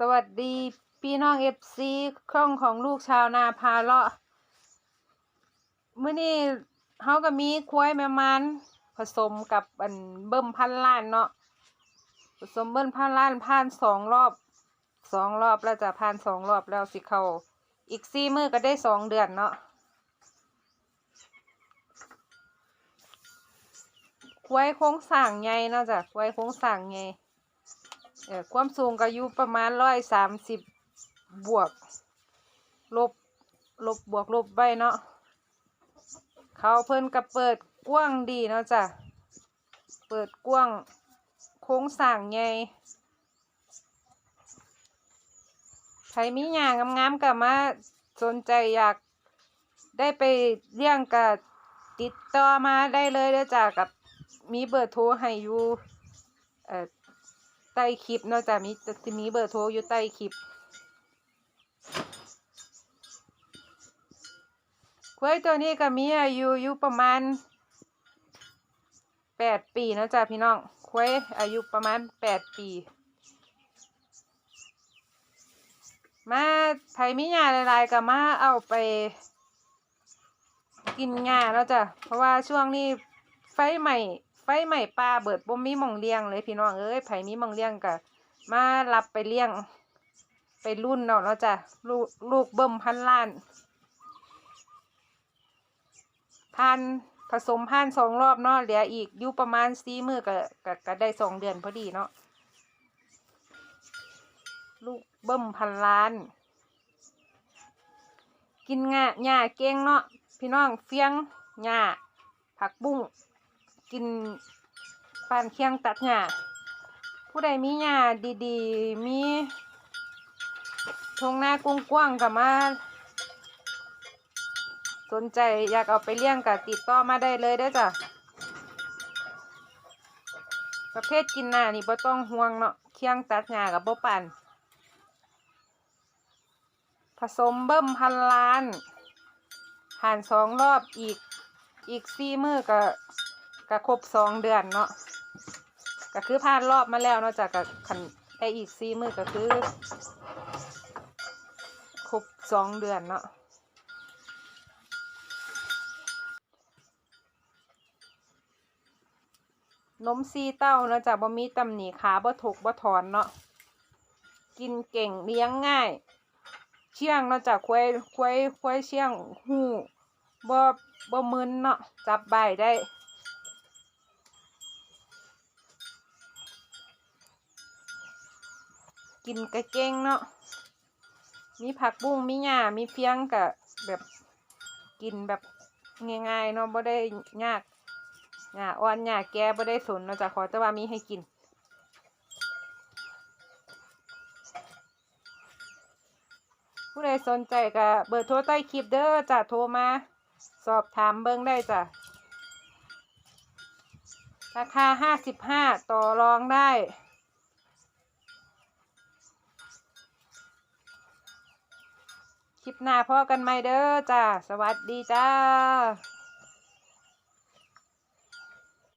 สวัสดีพี่น้องเอฟซีช่องของลูกชาวนาพาเลาะมื้อนี้เฮาก็มีควายแม่มันผสมกับอันเบิ่มพันล้านเนาะผสมเบิ่มพันล้านผ่านสองรอบสองรอบแล้วจะผ่านสองรอบแล้วสิเขาอีกสี่มือก็ได้สองเดือนเนาะควายโครงสร้างใหญ่เนาะจ้ะควายโครงสร้างใหญ่ เออความสูงก็อยู่ประมาณร้อยสามสิบบวก ลบ ลบบวกลบไปเนาะเขาเพิ่นก็เปิดกว้างดีเนาะจ้ะเปิดกว้างโค้งสร้างใหญ่ใครมีหยางงามๆก็มาสนใจอยากได้ไปเลี้ยงก็ติดต่อมาได้เลยเด้อจ้ะกับมีเบอร์โทรให้อยู่เอ่อ ใต้คลิปนาะจ้ะมีจะมีเบอร์โทรอยู่ใต้คลิปควายตัวนี้ก็มีอายุอยู่ประมาณแปดปีนะจ้ะพี่น้องควายอายุประมาณแปดปี มาไผมีหญ้าลายๆก็มาเอาไปกินหญ้าแล้วจ้ะเพราะว่าช่วงนี้ไฟใหม่ ไฟใหม่ปลาเบิดบ่มีมองเลี้ยงเลยพี่น้องเอ้ยไผมีมองเลี้ยงก็มารับไปเลี้ยง ไปรุ่นเนาะเนาจะลูกลูกเบิ่มพันล้านพันผสมพันสองรอบเนาะเหลืออีกอยู่ประมาณสี่มือก็ก็ก็ได้สองเดือนพอดีเนาะลูกเบิ่มพันล้าน กินงาหญ้าเก่งเนาะพี่น้องเฟียงหญ้าผักบุ้ง กินปานเคียงตัดหญ้าผู้ใดมีหญ้าดีๆ มีทงหน้ากว้างๆกับมาสนใจอยากเอาไปเลี้ยงกับติดต่อมาได้เลยเด้จ้ะประเภทกินหน้านี่บ่ต้องห่วงเนาะเคียงตัดหญ้ากับบ่ปานผสมเบิ่มพันล้านผ่านสองรอบอีกอีกสี่มือก็ ก็ครบสองเดือนเนาะก็คือผ่านรอบมาแล้วเนาะจากกับขันไดอีกสี่มือก็คือ ครบสองเดือนเนาะนมซีเต้าเนาะจากบ่มีตำหนิขาบ่ถกบ่ถอนเนาะกินเก่งเลี้ยงง่าย เชี่ยงเนาะจากควยควยควยเชี่ยงหูบ่บ่มึนเนาะจับใบได้ กินกระเก้งเนาะมีผักบุ้งมีหญ้ามีเฟียงกะแบบกินแบบง่ายๆเนาะบ่ได้ยากหญ้าอ่อนหญ้าแก่บ่ได้สนเนาะจ้ะขอแต่ว่ามีให้กินผู้ใดสนใจก็เบอร์โทรใต้คลิปเด้อจ้ะโทรมาสอบถามเบิ่งได้จ้ะราคาห้าสิบห้าต่อรองได้ คลิปหน้าพ่อกันไหมเด้อจ้า สวัสดีจ้า